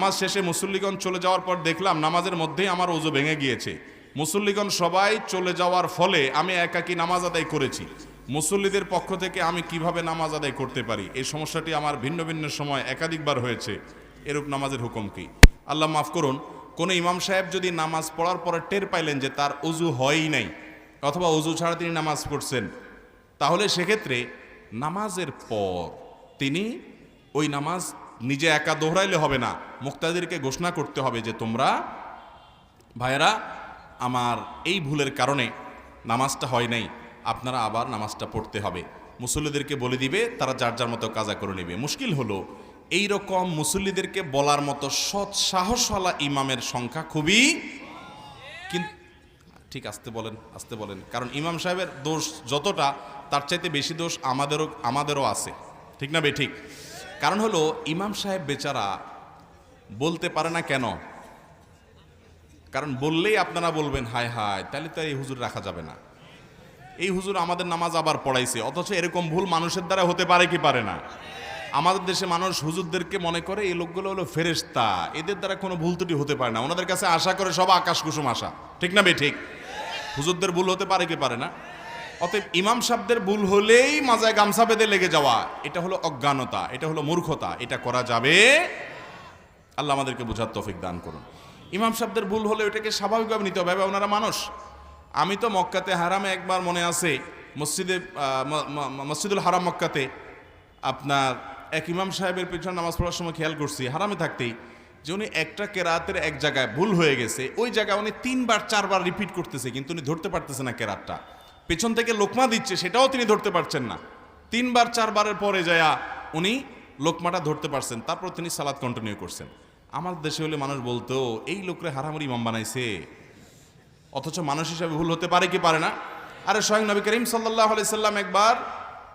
নামাজ শেষে মুসল্লিগণ চলে যাওয়ার পর দেখলাম নামাজের মধ্যেই আমার ওজু ভেঙে গিয়েছে। মুসল্লিগণ সবাই চলে যাওয়ার ফলে আমি একাকী নামাজ আদায় করেছি। মুসল্লিদের পক্ষ থেকে আমি কীভাবে নামাজ আদায় করতে পারি? এই সমস্যাটি আমার ভিন্ন ভিন্ন সময় একাধিকবার হয়েছে। এরূপ নামাজের হুকুম কি? আল্লাহ মাফ করুন, কোনো ইমাম সাহেব যদি নামাজ পড়ার পরে টের পাইলেন যে তার অজু হয়ই নাই, অথবা অজু ছাড়া তিনি নামাজ পড়ছেন, তাহলে সেক্ষেত্রে নামাজের পর তিনি ওই নামাজ নিজে একা দোহরাইলে হবে না। মুক্তাদেরকে ঘোষণা করতে হবে যে তোমরা, ভাইয়েরা, আমার এই ভুলের কারণে নামাজটা হয় নাই, আপনারা আবার নামাজটা পড়তে হবে। মুসল্লিদেরকে বলে দিবে, তারা যার যার মতো কাজা করে নেবে। মুশকিল হলো এই রকম মুসল্লিদেরকে বলার মতো সৎ সাহসওয়ালা ইমামের সংখ্যা খুবই কিন্তু ঠিক আসতে বলেন আসতে বলেন। কারণ ইমাম সাহেবের দোষ যতটা, তার চাইতে বেশি দোষ আমাদেরও আমাদেরও আছে। ঠিক না বে ঠিক? কারণ হলো ইমাম সাহেব বেচারা বলতে পারে না কেন? কারণ বললেই আপনারা বলবেন হায় হায় তাহলে তো এই হুজুর রাখা যাবে না। এই হুজুর আমাদের নামাজ আবার পড়াইছে, অথচ এরকম ভুল মানুষের দ্বারা হতে পারে কি পারে না? আমাদের দেশে মানুষ হুজুরদেরকে মনে করে এই লোকগুলো হলো ফেরেশতা, এদের দ্বারা কোনো ভুল ত্রুটি হতে পারে না। ওনাদের কাছে আশা করে সব আকাশ কুসুম আশা। ঠিক না বে, ঠিক? হুজুরদের ভুল হতে পারে কি পারে না? অতএব ইমাম সাহেবদের ভুল হলেই মাজায় গামছা বেঁধে লেগে যাওয়া। এটা হলো অজ্ঞানতা, এটা হলো মূর্খতা, এটা করা যাবে। আল্লাহ আমাদেরকে বোঝার তফিক দান করুন। ইমাম সাহেবদের ভুল হলে ওটাকে স্বাভাবিকভাবে নিতে হবে ওনারা মানুষ। আমি তো মক্কাতে হারামে একবার মনে আছে, মসজিদে মসজিদুল হারাম মক্কাতে আপনার এক ইমাম সাহেবের পেছনে নামাজ পড়ার সময় খেয়াল করছি, হারামে থাকতেই, যে উনি একটা কেরাতের এক জায়গায় ভুল হয়ে গেছে, ওই জায়গায় উনি তিনবার, চারবার রিপিট করতেছে, কিন্তু উনি ধরতে পারতেছে না কেরাতটা। পেছন থেকে লোকমা দিচ্ছে, সেটাও তিনি ধরতে পারছেন না। তিনবার, চারবারের পরে যায়া উনি লোকমাটা ধরতে পারছেন, তারপর তিনি সালাদ কন্টিনিউ করছেন। আমার দেশে হলে মানুষ বলতো, এই লোকরে হারামারি ইমাম বানাইছে, অথচ মানুষ হিসাবে ভুল হতে পারে কি পারে না? আরে স্বয়ং নবী করিম সাল্লাহ সাল্লাম একবার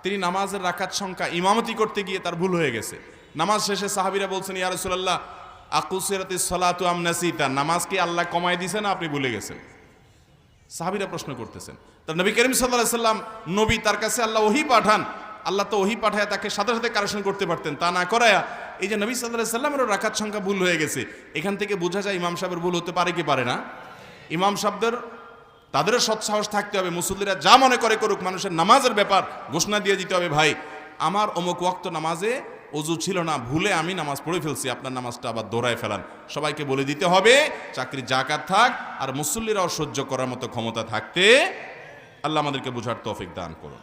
তিনি নামাজের রাকাত সংখ্যা ইমামতি করতে গিয়ে তার ভুল হয়ে গেছে। নামাজ শেষে সাহাবিরা বলছেন, ইয়া রাসূলুল্লাহ আকুসিরাতি সালাতু আম নাসিতা, নামাজ কি আল্লাহ কমায় দিয়েছে না আপনি ভুলে গেছেন? সাহাবিরা প্রশ্ন করতেছেন। তা নবী করিম সাল্লাহ সাল্লাম, নবী তার কাছে আল্লাহ ওহি পাঠান, আল্লাহ তো ওহি পাঠায় তাকে সাথে সাথে কারেকশন করতে পারতেন, তা না করায়া এই যে নবী সাল্লাহ সাল্লামেরও রাখার সংখ্যা ভুল হয়ে গেছে। এখান থেকে বোঝা যায় ইমাম সাহেবের ভুল হতে পারে কি পারে না। ইমাম সাহেবদের, তাদেরও সৎসাহস থাকতে হবে, মুসল্লিরা যা মনে করে করুক, মানুষের নামাজের ব্যাপার ঘোষণা দিয়ে দিতে হবে, ভাই, আমার অমুক ওয়াক্ত নামাজে অজু ছিল না, ভুলে আমি নামাজ পড়ে ফেলছি, আপনার নামাজটা আবার দৌড়ায় ফেলান। সবাইকে বলে দিতে হবে, চাকরি জাকাত থাক, আর মুসল্লিরাও সহ্য করার মতো ক্ষমতা থাকতে আল্লাহ আমাদেরকে বোঝার তফিক দান করুন।